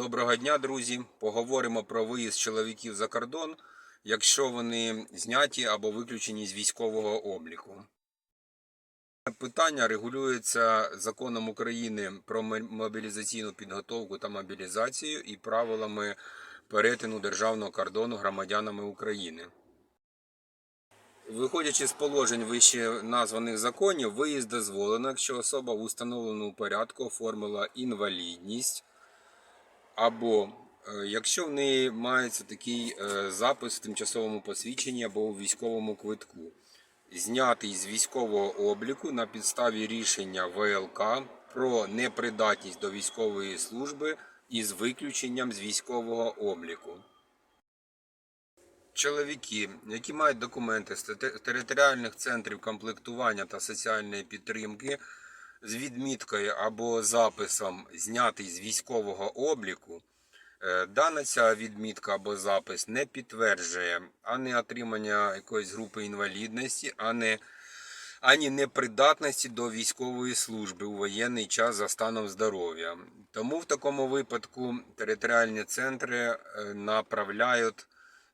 Доброго дня, друзі. Поговоримо про виїзд чоловіків за кордон, якщо вони зняті або виключені з військового обліку. Питання регулюється законом України про мобілізаційну підготовку та мобілізацію і правилами перетину державного кордону громадянами України. Виходячи з положень вище названих законів, виїзд дозволено, якщо особа в установленому порядку оформила інвалідність, або е, якщо в неї мається такий е, запис в тимчасовому посвідченні або у військовому квитку, знятий з військового обліку на підставі рішення ВЛК про непридатність до військової служби із виключенням з військового обліку. Чоловіки, які мають документи з територіальних центрів комплектування та соціальної підтримки з відміткою або записом знятий з військового обліку, е, дана ця відмітка або запис не підтверджує ані отримання якоїсь групи інвалідності, ані, ані непридатності до військової служби у воєнний час за станом здоров'я. Тому в такому випадку територіальні центри е, направляють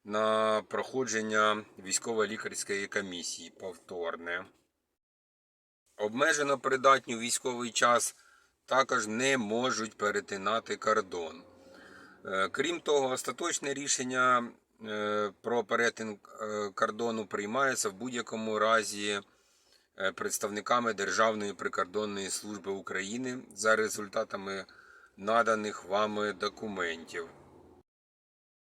на проходження військово-лікарської комісії повторне. Обмежено придатні у військовий час також не можуть перетинати кордон. Е, Крім того, остаточне рішення е, про перетин е, кордону приймається в будь-якому разі представниками Державної прикордонної служби України за результатами наданих вами документів.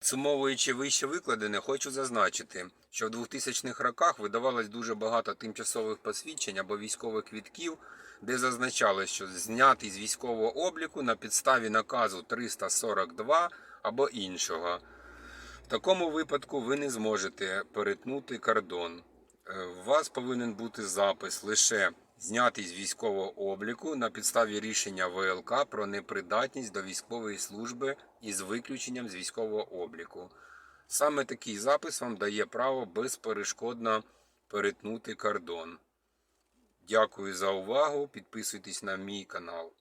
Підсумовуючи вище викладене, хочу зазначити, що в 2000-х роках видавалось дуже багато тимчасових посвідчень або військових квітків, де зазначалось, що знятий з військового обліку на підставі наказу 342 або іншого. В такому випадку ви не зможете перетнути кордон. Е, У вас повинен бути запис лише знятий з військового обліку на підставі рішення ВЛК про непридатність до військової служби із виключенням з військового обліку. Саме такий запис вам дає право безперешкодно перетнути кордон. Дякую за увагу. Підписуйтесь на мій канал.